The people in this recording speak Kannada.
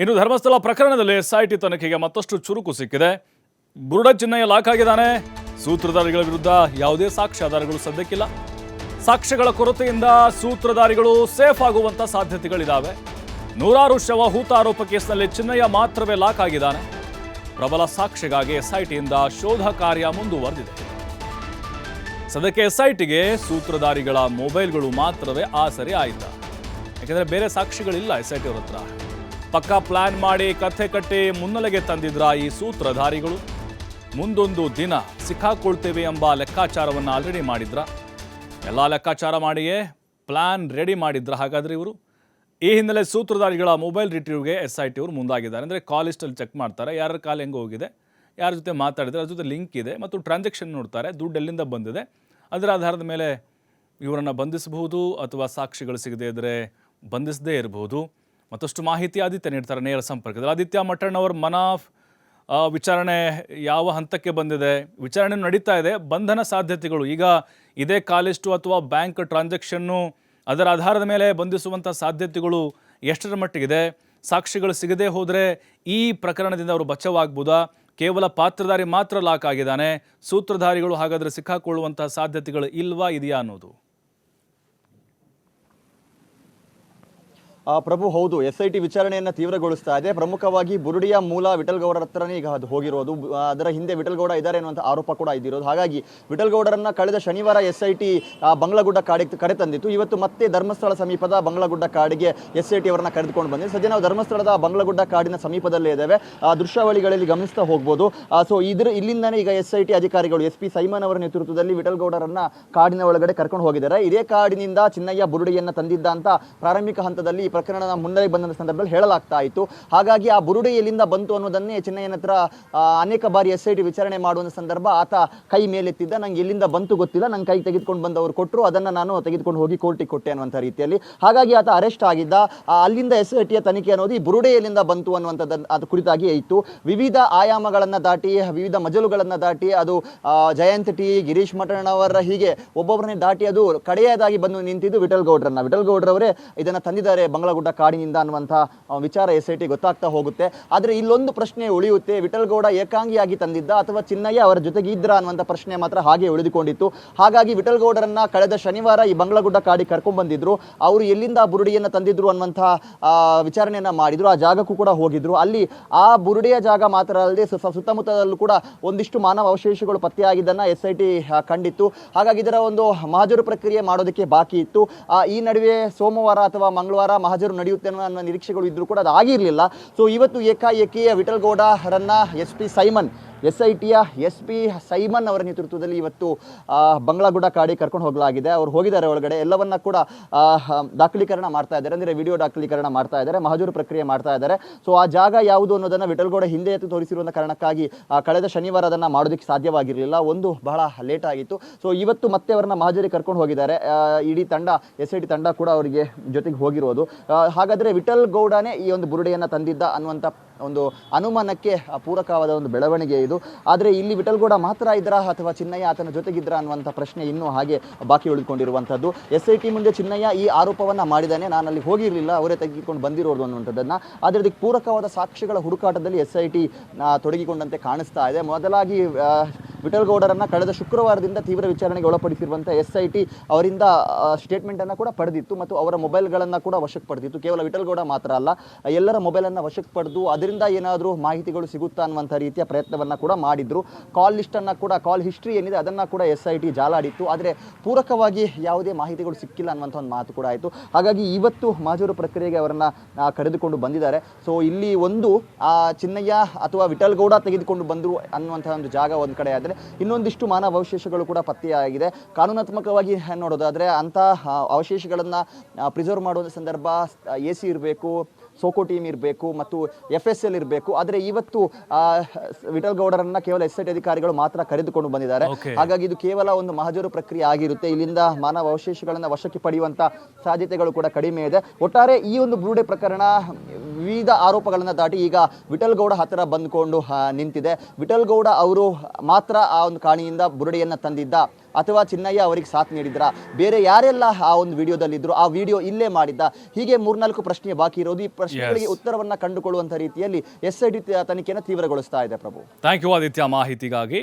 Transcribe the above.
ಇನ್ನು ಧರ್ಮಸ್ಥಳ ಪ್ರಕರಣದಲ್ಲಿ ಎಸ್ಐಟಿ ತನಿಖೆಗೆ ಮತ್ತಷ್ಟು ಚುರುಕು ಸಿಕ್ಕಿದೆ. ಬುರುಡ ಚಿನ್ನಯ್ಯ ಲಾಕ್ ಆಗಿದ್ದಾನೆ. ಸೂತ್ರಧಾರಿಗಳ ವಿರುದ್ಧ ಯಾವುದೇ ಸಾಕ್ಷ್ಯಾಧಾರಗಳು ಸದ್ಯಕ್ಕಿಲ್ಲ. ಸಾಕ್ಷ್ಯಗಳ ಕೊರತೆಯಿಂದ ಸೂತ್ರಧಾರಿಗಳು ಸೇಫ್ ಆಗುವಂತ ಸಾಧ್ಯತೆಗಳಿದ್ದಾವೆ ನೂರಾರು ಶವ ಹೂತ ಆರೋಪ ಕೇಸ್ನಲ್ಲಿ ಚಿನ್ನಯ್ಯ ಮಾತ್ರವೇ ಲಾಕ್ ಆಗಿದ್ದಾನೆ. ಪ್ರಬಲ ಸಾಕ್ಷ್ಯಗಾಗಿ ಎಸ್ಐಟಿಯಿಂದ ಶೋಧ ಕಾರ್ಯ ಮುಂದುವರೆದಿದೆ. ಸದ್ಯಕ್ಕೆ ಎಸ್ಐಟಿಗೆ ಸೂತ್ರಧಾರಿಗಳ ಮೊಬೈಲ್ಗಳು ಮಾತ್ರವೇ ಆಸರೆ ಆಯಿತಾ? ಯಾಕಂದ್ರೆ ಬೇರೆ ಸಾಕ್ಷಿಗಳಿಲ್ಲ ಎಸ್ಐಟಿ ಅವ್ರ ಹತ್ರ. ಪಕ್ಕಾ ಪ್ಲಾನ್ ಮಾಡಿ ಕಥೆ ಕಟ್ಟಿ ಮುನ್ನೆಲೆಗೆ ತಂದಿದ್ರ ಈ ಸೂತ್ರಧಾರಿಗಳು. ಮುಂದೊಂದು ದಿನ ಸಿಕ್ಕಾಕೊಳ್ತೇವೆ ಎಂಬ ಲೆಕ್ಕಾಚಾರವನ್ನು ಆಲ್ರೆಡಿ ಮಾಡಿದ್ರ. ಎಲ್ಲ ಲೆಕ್ಕಾಚಾರ ಮಾಡಿಯೇ ಪ್ಲಾನ್ ರೆಡಿ ಮಾಡಿದ್ರ ಹಾಗಾದರೆ ಇವರು. ಈ ಹಿನ್ನೆಲೆ ಸೂತ್ರಧಾರಿಗಳ ಮೊಬೈಲ್ ರಿಟ್ರೀವ್ಗೆ ಎಸ್ ಐ ಟಿ ಅವರು ಮುಂದಾಗಿದ್ದಾರೆ. ಅಂದರೆ ಕಾಲ್ ಲಿಸ್ಟಲ್ಲಿ ಚೆಕ್ ಮಾಡ್ತಾರೆ. ಯಾರ ಕಾಲ್ ಹೆಂಗೆ ಹೋಗಿದೆ, ಯಾರ ಜೊತೆ ಮಾತಾಡಿದ್ರೆ ಅದ್ರ ಜೊತೆ ಲಿಂಕ್ ಇದೆ ಮತ್ತು ಟ್ರಾನ್ಸಾಕ್ಷನ್ ನೋಡ್ತಾರೆ. ದುಡ್ಡು ಎಲ್ಲಿಂದ ಬಂದಿದೆ, ಅದರ ಆಧಾರದ ಮೇಲೆ ಇವರನ್ನು ಬಂಧಿಸಬಹುದು ಅಥವಾ ಸಾಕ್ಷಿಗಳು ಸಿಗದೇ ಇದ್ದರೆ ಬಂಧಿಸದೇ ಇರಬಹುದು ಮತ್ತಷ್ಟು ಮಾಹಿತಿ ಆದಿತ್ಯ ನೀಡ್ತಾರೆ ನೇರ ಸಂಪರ್ಕದಲ್ಲಿ. ಆದಿತ್ಯ ಮಠಣ್ಣವರ ಮನಾಫ್ ಆ, ವಿಚಾರಣೆ ಯಾವ ಹಂತಕ್ಕೆ ಬಂದಿದೆ? ವಿಚಾರಣೆ ನಡೀತಾ ಇದೆ ಬಂಧನ ಸಾಧ್ಯತೆಗಳು. ಈಗ ಇದೇ ಕಾಲಿಸ್ಟು ಅಥವಾ ಬ್ಯಾಂಕ್ ಟ್ರಾನ್ಸಾಕ್ಷನ್ನು ಅದರ ಆಧಾರದ ಮೇಲೆ ಬಂಧಿಸುವಂಥ ಸಾಧ್ಯತೆಗಳು ಎಷ್ಟರ ಮಟ್ಟಿಗಿದೆ? ಸಾಕ್ಷಿಗಳು ಸಿಗದೇ ಹೋದರೆ ಈ ಪ್ರಕರಣದಿಂದ ಅವರು ಬಚಾವಾಗ್ಬೋದಾ? ಕೇವಲ ಪಾತ್ರಧಾರಿ ಮಾತ್ರ ಲಾಕ್ ಆಗಿದ್ದಾನೆ. ಸೂತ್ರಧಾರಿಗಳು ಹಾಗಾದರೆ ಸಿಕ್ಕಾಕೊಳ್ಳುವಂತಹ ಸಾಧ್ಯತೆಗಳು ಇಲ್ವಾ ಇದೆಯಾ ಅನ್ನೋದು. ಪ್ರಭು ಹೌದು ಎಸ್ ಐ ಟಿ ವಿಚಾರಣೆಯನ್ನು ತೀವ್ರಗೊಳಿಸ್ತಾ ಇದೆ. ಪ್ರಮುಖವಾಗಿ ಬುರುಡಿಯ ಮೂಲ ವಿಠಲ್ಗೌಡರ ಹತ್ರನೇ ಈಗ ಅದು ಹೋಗಿರೋದು. ಅದರ ಹಿಂದೆ ವಿಠಲ್ಗೌಡ ಇದ್ದಾರೆ ಅನ್ನುವಂಥ ಆರೋಪ ಕೂಡ ಇದ್ದಿರೋದು. ಹಾಗಾಗಿ ವಿಠಲ್ಗೌಡರನ್ನು ಕಳೆದ ಶನಿವಾರ ಎಸ್ ಐ ಟಿ ಬಂಗ್ಲಗುಡ್ಡ ಕಾಡಿಗೆ ಕರೆತಂದಿತ್ತು ಇವತ್ತು ಮತ್ತೆ ಧರ್ಮಸ್ಥಳ ಸಮೀಪದ ಬಂಗ್ಲಗುಡ್ಡ ಕಾಡಿಗೆ ಎಸ್ ಐ ಟಿ ಅವರನ್ನು ಕರೆದುಕೊಂಡು ಬಂದಿದೆ. ಸದ್ಯ ನಾವು ಧರ್ಮಸ್ಥಳದ ಬಂಗ್ಲಗುಡ್ಡ ಕಾಡಿನ ಸಮೀಪದಲ್ಲೇ ಇದ್ದೇವೆ. ಆ, ದೃಶ್ಯಾವಳಿಗಳಲ್ಲಿ ಗಮನಿಸ್ತಾ ಹೋಗ್ಬೋದು. ಸೊ ಇದ್ರ, ಇಲ್ಲಿಂದಾನೇ ಈಗ ಎಸ್ ಐ ಟಿ ಅಧಿಕಾರಿಗಳು ಎಸ್ ಪಿ ಸೈಮನ್ ಅವರ ನೇತೃತ್ವದಲ್ಲಿ ವಿಠಲ್ಗೌಡರನ್ನು ಕಾಡಿನ ಒಳಗಡೆ ಕರ್ಕೊಂಡು ಹೋಗಿದ್ದಾರೆ. ಇದೇ ಕಾಡಿನಿಂದ ಚಿನ್ನಯ್ಯ ಬುರುಡಿಯನ್ನು ತಂದಿದ್ದ ಅಂತ ಪ್ರಾರಂಭಿಕ ಹಂತದಲ್ಲಿ ಪ್ರಕರಣದ ಮುನ್ನಡೆ ಬಂದ ಸಂದರ್ಭದಲ್ಲಿ ಹೇಳಲಾಗ್ತಾ ಇತ್ತು. ಹಾಗಾಗಿ ಆ ಬುರುಡೆ ಎಲ್ಲಿಂದ ಬಂತು ಅನ್ನೋದನ್ನೇ ಚೆನ್ನೈನ ಹತ್ರ ಅನೇಕ ಬಾರಿ ಎಸ್ ಐ ವಿಚಾರಣೆ ಮಾಡುವ ಸಂದರ್ಭ ಆತ ಕೈ ಮೇಲೆತ್ತಿದ್ದ. ನಂಗೆ ಎಲ್ಲಿಂದ ಬಂತು ಗೊತ್ತಿಲ್ಲ. ನಂಗೆ ಕೈ ತೆಗೆದುಕೊಂಡು ಬಂದವರು ಕೊಟ್ಟರು ಅದನ್ನ ನಾನು ತೆಗೆದುಕೊಂಡು ಹೋಗಿ ಕೋರ್ಟಿಗೆ ಕೊಟ್ಟೆ ಅನ್ನುವಂಥ ರೀತಿಯಲ್ಲಿ. ಹಾಗಾಗಿ ಆತ ಅರೆಸ್ಟ್ ಆಗಿದ್ದ. ಅಲ್ಲಿಂದ ಎಸ್ ಐ ತನಿಖೆ ಅನ್ನೋದು ಈ ಬುರುಡೆ ಎಲ್ಲಿಂದ ಬಂತು ಅನ್ನುವಂಥದ್ದು ಅದು ಕುರಿತಾಗಿ ಇತ್ತು. ವಿವಿಧ ಆಯಾಮಗಳನ್ನು ದಾಟಿ, ವಿವಿಧ ಮಜಲುಗಳನ್ನು ದಾಟಿ, ಅದು ಜಯಂತ್ ಟಿ, ಗಿರೀಶ್ ಮಠಣ್ಣವರ ಹೀಗೆ ಒಬ್ಬೊಬ್ಬರನ್ನೇ ದಾಟಿ ಅದು ಕಡೆಯದಾಗಿ ಬಂದು ನಿಂತಿದ್ದು ವಿಠಲ್ ಗೌಡ್ರನ್ನ. ವಿಠಲ್ ಗೌಡ್ರವರೇ ಇದನ್ನ ತಂದಿದ್ದಾರೆ. ಬಂಗ್ಲಗುಡ್ಡ ಕಾಡಿನಿಂದ ಅನ್ನುವಂಥ ವಿಚಾರ ಎಸ್ ಐ ಟಿ ಗೊತ್ತಾಗ್ತಾ ಹೋಗುತ್ತೆ. ಆದರೆ ಇಲ್ಲೊಂದು ಪ್ರಶ್ನೆ ಉಳಿಯುತ್ತೆ. ವಿಠಲ್ ಗೌಡ ಏಕಾಂಗಿಯಾಗಿ ತಂದಿದ್ದ ಅಥವಾ ಚಿನ್ನಯ್ಯ ಅವರ ಜೊತೆಗೆ ಇದ್ರ ಅನ್ನುವಂಥ ಪ್ರಶ್ನೆ ಮಾತ್ರ ಹಾಗೆ ಉಳಿದುಕೊಂಡಿತ್ತು. ಹಾಗಾಗಿ ವಿಠಲ್ ಗೌಡರನ್ನ ಕಳೆದ ಶನಿವಾರ ಈ ಬಂಗ್ಲಗುಡ್ಡ ಕಾಡಿ ಕರ್ಕೊಂಡು ಬಂದಿದ್ರು. ಅವರು ಎಲ್ಲಿಂದ ಬುರುಡಿಯನ್ನ ತಂದಿದ್ರು ಅನ್ನುವಂಥ ವಿಚಾರಣೆಯನ್ನು ಮಾಡಿದ್ರು. ಆ ಜಾಗಕ್ಕೂ ಕೂಡ ಹೋಗಿದ್ರು. ಅಲ್ಲಿ ಆ ಬುರುಡಿಯ ಜಾಗ ಮಾತ್ರ ಅಲ್ಲದೆ ಸುತ್ತಮುತ್ತಲೂ ಕೂಡ ಒಂದಿಷ್ಟು ಮಾನವ ಅವಶೇಷಗಳು ಪತ್ತೆಯಾಗಿದ್ದನ್ನ ಎಸ್ ಐ ಟಿ ಕಂಡಿತ್ತು. ಹಾಗಾಗಿ ಇದರ ಒಂದು ಮಹಜರು ಪ್ರಕ್ರಿಯೆ ಮಾಡೋದಕ್ಕೆ ಬಾಕಿ ಇತ್ತು. ಈ ನಡುವೆ ಸೋಮವಾರ ಅಥವಾ ಮಂಗಳವಾರ ಮಹಜರು ನಡೆಯುತ್ತೆ ಅನ್ನೋ ನನ್ನ ನಿರೀಕ್ಷೆಗಳು ಇದ್ದರೂ ಕೂಡ ಅದು ಆಗಿರಲಿಲ್ಲ ಸೊ ಇವತ್ತು ಏಕಾಏಕಿ ವಿಠಲ್ ರನ್ನ S P, Simon S I ಟಿಯ S P Simon ಅವರ ನೇತೃತ್ವದಲ್ಲಿ ಇವತ್ತು ಬಂಗ್ಲಾಗುಡ ಕಾಡಿ ಕರ್ಕೊಂಡು ಹೋಗಲಾಗಿದೆ. ಅವ್ರು ಹೋಗಿದ್ದಾರೆ ಒಳಗಡೆ. ಎಲ್ಲವನ್ನ ಕೂಡ ದಾಖಲೀಕರಣ ಮಾಡ್ತಾ ಇದ್ದಾರೆ. ಅಂದರೆ ವಿಡಿಯೋ ದಾಖಲೀಕರಣ ಮಾಡ್ತಾ ಇದ್ದಾರೆ, ಮಹಜೂರು ಪ್ರಕ್ರಿಯೆ ಮಾಡ್ತಾ ಇದ್ದಾರೆ. ಸೊ ಆ ಜಾಗ ಯಾವುದು ಅನ್ನೋದನ್ನು ವಿಠಲ್ಗೌಡ ಹಿಂದೆ ಎತ್ತು ತೋರಿಸಿರುವಂಥ ಕಾರಣಕ್ಕಾಗಿ ಕಳೆದ ಶನಿವಾರ ಅದನ್ನು ಮಾಡೋದಕ್ಕೆ ಸಾಧ್ಯವಾಗಿರಲಿಲ್ಲ. ಒಂದು ಬಹಳ ಲೇಟ್ ಆಗಿತ್ತು. ಸೊ ಇವತ್ತು ಮತ್ತೆ ಅವರನ್ನ ಮಹಜೂರಿ ಕರ್ಕೊಂಡು ಹೋಗಿದ್ದಾರೆ. ಇಡೀ ತಂಡ ಎಸ್ ಐ ಟಿ ತಂಡ ಕೂಡ ಅವರಿಗೆ ಜೊತೆಗೆ ಹೋಗಿರೋದು. ಹಾಗಾದ್ರೆ ವಿಠಲ್ ಗೌಡನೇ ಈ ಒಂದು ಬುರುಡೆಯನ್ನು ತಂದಿದ್ದ ಅನ್ನುವಂಥ ಒಂದು ಅನುಮಾನಕ್ಕೆ ಪೂರಕವಾದ ಒಂದು ಬೆಳವಣಿಗೆ ಇದು. ಆದರೆ ಇಲ್ಲಿ ವಿಠಲ್ಗೌಡ ಮಾತ್ರ ಇದ್ರ ಅಥವಾ ಚಿನ್ನಯ್ಯ ಆತನ ಜೊತೆಗಿದ್ರ ಅನ್ನುವಂಥ ಪ್ರಶ್ನೆ ಇನ್ನೂ ಹಾಗೆ ಬಾಕಿ ಉಳಿದುಕೊಂಡಿರುವಂಥದ್ದು ಎಸ್ ಐ ಟಿ ಮುಂದೆ ಚಿನ್ನಯ್ಯ ಈ ಆರೋಪವನ್ನು ಮಾಡಿದ್ದಾನೆ ನಾನು ಅಲ್ಲಿ ಹೋಗಿರಲಿಲ್ಲ. ಅವರೇ ತೆಗೆದುಕೊಂಡು ಬಂದಿರೋದು ಅನ್ನುವಂಥದ್ದನ್ನು. ಆದರೆ ಅದಕ್ಕೆ ಪೂರಕವಾದ ಸಾಕ್ಷಿಗಳ ಹುಡುಕಾಟದಲ್ಲಿ ಎಸ್ ಐ ಟಿ ತೊಡಗಿಕೊಂಡಂತೆ ಕಾಣಿಸ್ತಾ ಇದೆ. ಮೊದಲಾಗಿ ಆ, ವಿಠಲ್ ಗೌಡರನ್ನ ಕಳೆದ ಶುಕ್ರವಾರದಿಂದ ತೀವ್ರ ವಿಚಾರಣೆಗೆ ಒಳಪಡಿಸಿರುವಂಥ ಎಸ್ ಐ ಟಿ ಅವರಿಂದ ಸ್ಟೇಟ್ಮೆಂಟ್ ಅನ್ನ ಕೂಡ ಪಡೆದಿತ್ತು ಮತ್ತು ಅವರ ಮೊಬೈಲ್ಗಳನ್ನು ಕೂಡ ವಶಕ್ಕೆ ಪಡೆದಿತ್ತು. ಕೇವಲ ವಿಠಲ್ ಗೌಡ ಮಾತ್ರ ಅಲ್ಲ ಎಲ್ಲರ ಮೊಬೈಲನ್ನು ವಶಕ್ಕೆ ಪಡೆದು ಅದರಿಂದ ಏನಾದರೂ ಮಾಹಿತಿಗಳು ಸಿಗುತ್ತಾ ಅನ್ನುವಂಥ ರೀತಿಯ ಪ್ರಯತ್ನವನ್ನ ಕೂಡ ಮಾಡಿದ್ರು. ಕಾಲ್ ಲಿಸ್ಟನ್ನು ಕೂಡ ಕಾಲ್ ಹಿಸ್ಟ್ರಿ ಏನಿದೆ ಅದನ್ನ ಕೂಡ ಎಸ್ ಐ ಟಿ ಜಾಲಾಡಿತ್ತು. ಆದರೆ ಪೂರಕವಾಗಿ ಯಾವುದೇ ಮಾಹಿತಿಗಳು ಸಿಕ್ಕಿಲ್ಲ ಅನ್ನುವಂಥ ಒಂದು ಮಾತು ಕೂಡ ಆಯಿತು. ಹಾಗಾಗಿ ಇವತ್ತು ಮಾಜೂರು ಪ್ರಕ್ರಿಯೆಗೆ ಅವರನ್ನ ಕರೆದುಕೊಂಡು ಬಂದಿದ್ದಾರೆ. ಸೊ ಇಲ್ಲಿ ಒಂದು ಚಿನ್ನಯ್ಯ ಅಥವಾ ವಿಠಲ್ ಗೌಡ ತೆಗೆದುಕೊಂಡು ಬಂದರು ಅನ್ನುವಂಥ ಒಂದು ಜಾಗ ಒಂದು ಕಡೆ ಆದರೆ ಇನ್ನೊಂದಿಷ್ಟು ಮಾನವ ಅವಶೇಷಗಳು ಕೂಡ ಪತ್ತೆಯಾಗಿದೆ. ಕಾನೂನಾತ್ಮಕವಾಗಿ ನೋಡೋದಾದರೆ ಅಂತಹ ಅವಶೇಷಗಳನ್ನು ಪ್ರಿಸರ್ವ್ ಮಾಡುವ ಸಂದರ್ಭ ಎ ಸಿ ಇರಬೇಕು ಸೋಕೋ ಟೀಮ್ ಇರಬೇಕು ಮತ್ತು ಎಫ್ ಎಸ್ ಎಲ್ ಇರಬೇಕು. ಆದರೆ ಇವತ್ತು ವಿಟಲ್ ವಿಠಲ್ ಗೌಡರನ್ನ ಕೇವಲ ಎಸ್ ಐಟಿ ಅಧಿಕಾರಿಗಳು ಮಾತ್ರ ಕರೆದುಕೊಂಡು ಬಂದಿದ್ದಾರೆ. ಹಾಗಾಗಿ ಇದು ಕೇವಲ ಒಂದು ಮಹಜರು ಪ್ರಕ್ರಿಯೆ ಆಗಿರುತ್ತೆ. ಇಲ್ಲಿಂದ ಮಾನವ ಅವಶೇಷಗಳನ್ನು ವಶಕ್ಕೆ ಪಡೆಯುವಂಥ ಸಾಧ್ಯತೆಗಳು ಕೂಡ ಕಡಿಮೆ ಇದೆ. ಒಟ್ಟಾರೆ ಈ ಒಂದು ಬ್ರೂಡೆ ಪ್ರಕರಣ ವಿವಿಧ ಆರೋಪಗಳನ್ನು ದಾಟಿ ಈಗ ವಿಠಲ್ ಗೌಡ ಹತ್ತಿರ ಬಂದುಕೊಂಡು ನಿಂತಿದೆ. ವಿಠಲ್ ಗೌಡ ಅವರು ಮಾತ್ರ ಆ ಒಂದು ಕಾಣಿಯಿಂದ ಬುರುಡೆಯನ್ನು ತಂದಿದ್ದ ಅಥವಾ ಚಿನ್ನಯ್ಯ ಅವರಿಗೆ ಸಾಥ್ ನೀಡಿದ್ರ? ಬೇರೆ ಯಾರೆಲ್ಲ ಆ ಒಂದು ವಿಡಿಯೋದಲ್ಲಿ ಇದ್ರು ಆ ವಿಡಿಯೋ ಇಲ್ಲೇ ಮಾಡಿದ್ದ? ಹೀಗೆ ಮೂರ್ನಾಲ್ಕು ಪ್ರಶ್ನೆ ಬಾಕಿ ಇರೋದು. ಈ ಪ್ರಶ್ನೆಗಳಿಗೆ ಉತ್ತರವನ್ನು ಕಂಡುಕೊಳ್ಳುವಂತ ರೀತಿಯಲ್ಲಿ ಎಸ್ ಐ ಡಿ ತನಿಖೆಯನ್ನು ತೀವ್ರಗೊಳಿಸ್ತಾ ಇದೆ ಪ್ರಭು. ಥ್ಯಾಂಕ್ ಯು ಆದಿತ್ಯ ಮಾಹಿತಿಗಾಗಿ